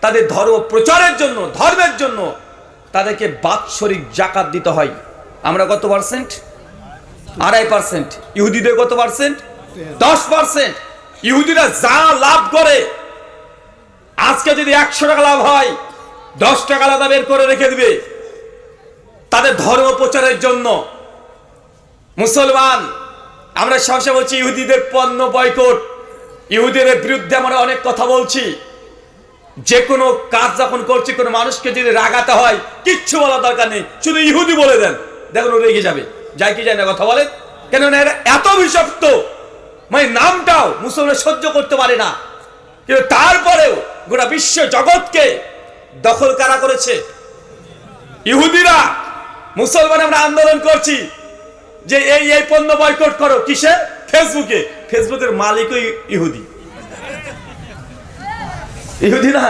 তাদের ধর্ম প্রচারের জন্য, ধর্মের জন্য তাদেরকে বাৎসরিক জাকাত দিতে হয়। আমরা কত পার্সেন্ট? আড়াই পার্সেন্ট। ইহুদিদের কত পার্সেন্ট? দশ পার্সেন্ট। ইহুদিরা যা লাভ করে, আজকে যদি একশো টাকা লাভ হয়, দশ টাকা আলাদা বের করে রেখে দিবে। তাদের ধর্ম প্রচারের জন্য। মুসলমান, আমরা সবসময় বলছি ইহুদিদের পণ্য বয়কট। ইহুদিদের বিরুদ্ধে আমরা অনেক কথা বলছি। যে কোনো কাজ যখন করছে, কোনো মানুষকে যদি রাগাতে হয়, কিচ্ছু বলার দরকার নেই, শুধু ইহুদি বলে দেন। দেখুন, ও রেগে যাবে। যাই কি যায় না কথা বলেন কেন এরা এত বিষাক্ত মানে নামটাও মুসলমান সহ্য করতে পারে না। কিন্তু তারপরেও গোটা বিশ্ব জগৎকে দখল কারা করেছে? ইহুদিরা। মুসলমান আমরা আন্দোলন করছি যে এই এই পণ্য বয়কট করো। কিসে? ফেসবুকে ফেসবুকের মালিকই ইহুদি। ইহুদি না